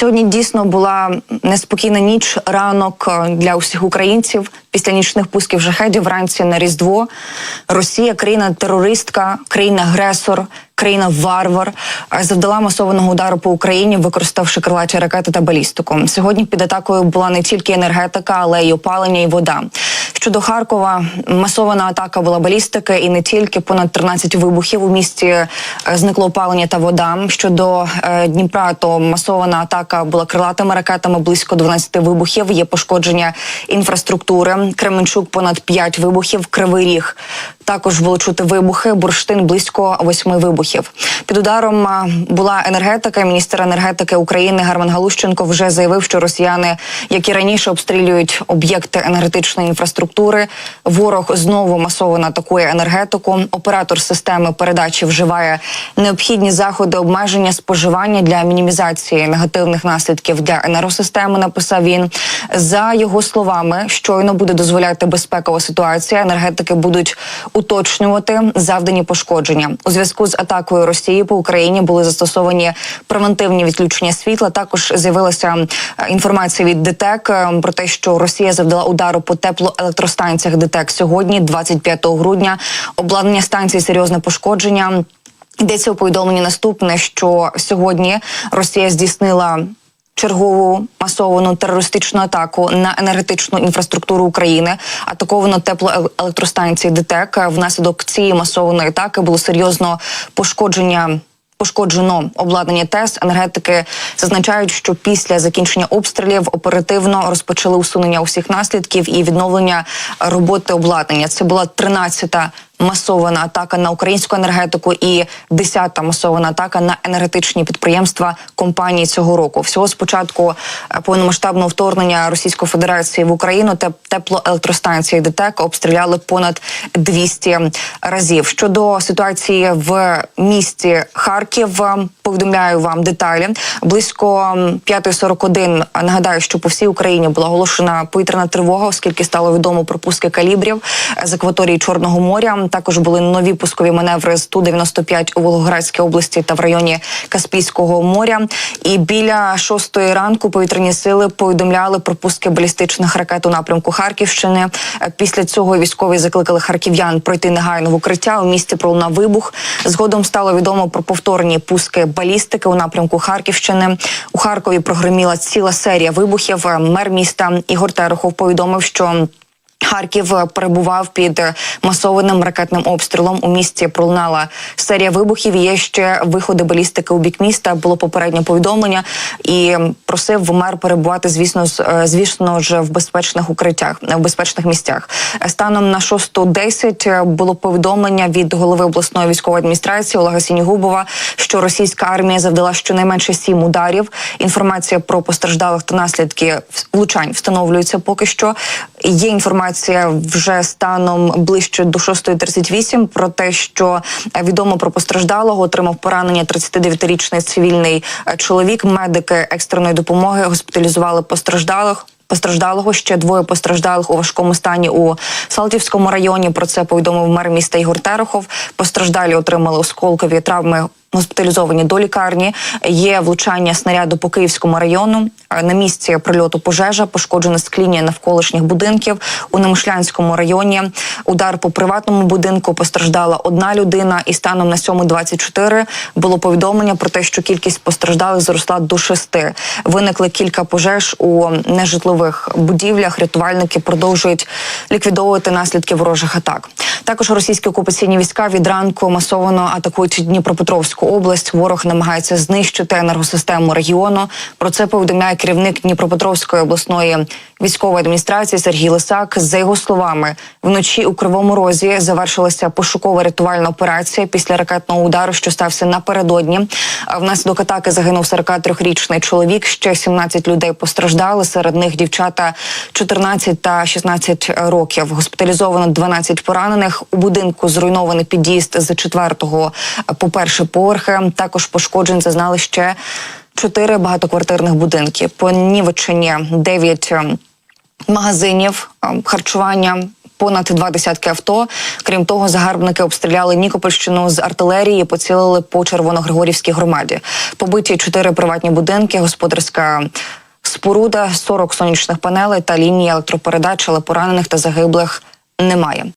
Сьогодні дійсно була неспокійна ніч, ранок е, для усіх українців після нічних пусків жахедів вранці на Різдво. Росія, країна терористка, країна агресор, країна варвар е, завдала масованого удару по Україні, використавши крилаті ракети та балістику. Сьогодні під атакою була не тільки енергетика, але й опалення і вода. Щодо Харкова, масована атака була балістики, і не тільки понад 13 вибухів у місті е, зникло опалення та вода. Щодо е, Дніпра, то масована атака була крилатими ракетами, близько 12 вибухів. Є пошкодження інфраструктури. Кременчук понад 5 вибухів. Кривий ріг також було чути вибухи. Бурштин близько 8 вибухів. Під ударом була енергетика. Міністр енергетики України Герман Галущенко вже заявив, що росіяни, як і раніше, обстрілюють об'єкти енергетичної інфраструктури. Ворог знову масово атакує енергетику. Оператор системи передачі вживає необхідні заходи обмеження споживання для мінімізації негативних наслідків для енергосистеми. Написав він за його словами. Щойно буде дозволяти безпекова ситуація. Енергетики будуть уточнювати завдані пошкодження у зв'язку з атакою Росії по Україні. Були застосовані превентивні відключення світла. Також з'явилася е, інформація від ДТЕК е, про те, що Росія завдала удару по теплоелектростанціях ДТЕК сьогодні, 25 грудня. Обладнання станції серйозне пошкодження. Йдеться у повідомленні наступне, що сьогодні Росія здійснила чергову масовану терористичну атаку на енергетичну інфраструктуру України. Атаковано теплоелектростанції ДТЕК. Внаслідок цієї масованої атаки було серйозно пошкодження. Пошкоджено обладнання ТЕС. Енергетики зазначають, що після закінчення обстрілів оперативно розпочали усунення усіх наслідків і відновлення роботи обладнання. Це була 13-та масована атака на українську енергетику і 10-та масована атака на енергетичні підприємства компанії цього року. Всього з початку е, повномасштабного вторгнення Російської Федерації в Україну те- теплоелектростанції ДТЕК обстріляли понад 200 разів. Щодо ситуації в місті Харків, е, повідомляю вам деталі. Близько м, 5.41 Нагадаю, що по всій Україні була оголошена повітряна тривога, оскільки стало відомо про пуски калібрів е, з акваторії Чорного моря. Також були нові пускові маневри з ту 95 у Волгоградській області та в районі Каспійського моря. І біля шостої ранку повітряні сили повідомляли про пуски балістичних ракет у напрямку Харківщини. Е, Після цього військові закликали харків'ян пройти негайно в укриття. У місті пролунав вибух. Згодом стало відомо про повторні пуски балістики у напрямку Харківщини. У Харкові прогреміла ціла серія вибухів. Е, Мер міста Ігор Терехов повідомив, що Харків е, перебував під е, масованим ракетним обстрілом. У місті пролунала серія вибухів. Є ще виходи балістики у бік міста. Було попереднє повідомлення і просив мер перебувати, звісно, е, звісно ж в безпечних укриттях, в безпечних місцях. Станом на 6.10 було повідомлення від голови обласної військової адміністрації Олега Сінігубова, що російська армія завдала щонайменше сім ударів. Інформація про постраждалих та наслідки влучань встановлюється поки що. Є інформація вже станом ближче до 6.38 про те, що е, відомо про постраждалого отримав поранення 39-річний цивільний е, чоловік. Медики екстреної допомоги госпіталізували постраждалих. Постраждалого ще двоє постраждалих у важкому стані у Салтівському районі. Про це повідомив мер міста Ігор Терехов. Постраждалі отримали осколкові травми. Госпіталізовані до лікарні є влучання снаряду по Київському району. Е, На місці прильоту пожежа пошкоджене скління навколишніх будинків у Немишлянському районі. Удар по приватному будинку постраждала одна людина, і станом на 7.24 було повідомлення про те, що кількість постраждалих зросла до шести. Виникли кілька пожеж у нежитлових будівлях. Рятувальники продовжують ліквідовувати наслідки ворожих атак. Також російські окупаційні війська від ранку масово атакують Дніпропетровську область. Ворог намагається знищити енергосистему регіону. Про це повідомляє керівник Дніпропетровської обласної військової адміністрації Сергій Лисак. За його словами, вночі у Кривому Розі завершилася пошукова рятувальна операція після ракетного удару, що стався напередодні. Внаслідок атаки загинув 43-річний чоловік. Ще 17 людей постраждали. Серед них дівчата 14 та 16 років. Госпіталізовано 12 поранених. У будинку зруйнований під'їзд з четвертого по перший поверхи. Також пошкоджень зазнали ще чотири багатоквартирних будинки. Понівечені 9 магазинів харчування. понад два десятки авто. Крім того, загарбники обстріляли Нікопольщину з артилерії, поцілили по Червоногригорівській громаді. Побиті чотири приватні будинки, господарська споруда, 40 сонячних панелей та лінії електропередач, але поранених та загиблих немає.